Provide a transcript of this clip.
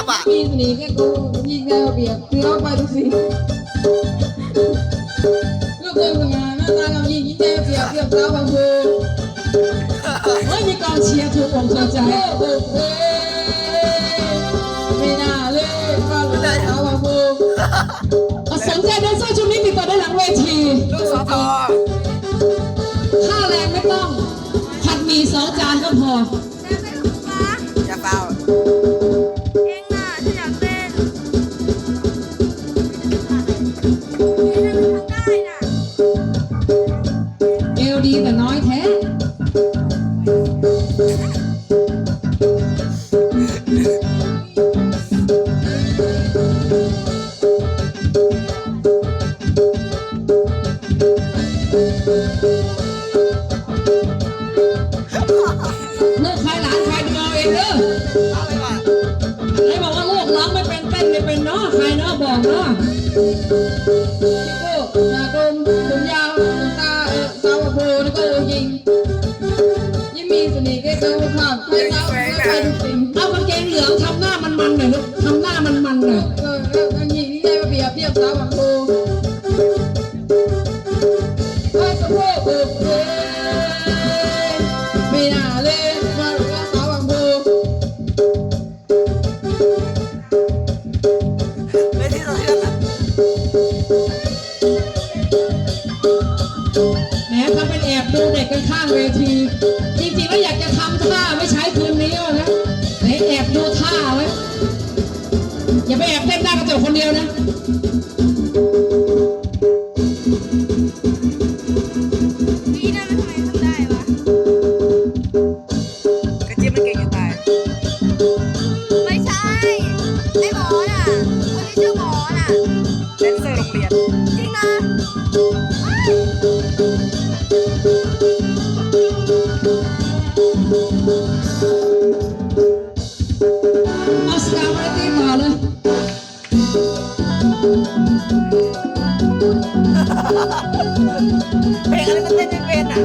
ามอะมีสนีแค่กูยิงได้เอาเปรียบคือเอาไปทุกสิ่งลูกเอ้ยเป็นไงหน้าตาเรายิงยิงได้เอาเปรียบเทียบสาวบางโพเฮ้ยมีกองเชียร์ถูกอกถูกใจโอ้โหไม่น่าเลยว่าลูกสาวบางโพอะสนใจแดนเซอร์ชุดนี้ติดต่อได้หลังเวทีลูกสอทอค่าแรงไม่ต้องผัดหมี่สองจานก็พอ ดีแต่น้อยแท้ ลูกใครหลานใครดูเอาเองเด้อไปก่อนใครบอกว่าลูกร้องไม่เป็นเต้นไม่เป็นเนาะใครเนาะบอกเนาะพี่โก้หน้ากลมผมยาวตา เออสาวโพนี่ก็ยิงยิ่งมีเสน่ห์แค่เขาข้ามใครสาใครทุกสิ่งเอากางเกงเหลืองทำหน้ามันมันหน่อยลูกทำหน้ามันมันหน่อยเออเออเออยิงนี่ได้มาเปรียบเทียบสาวบางโพไอ้สะโพกเออเออไม่น่าเลยมาหลอกสาวบางโพไม่ที่เราเชื่อนะ แหมทำเป็นแอบดูเด็กกันข้างเวที จริงๆแล้วอยากจะทำท่าไม่ใช้คืนนี้วนะไหนแอบดูท่าไว้ อย่าไปแอบเต้นหน้ากระจกคนเดียวนะกระ เพลงอะไรมันเต้นไม่เป็นอะ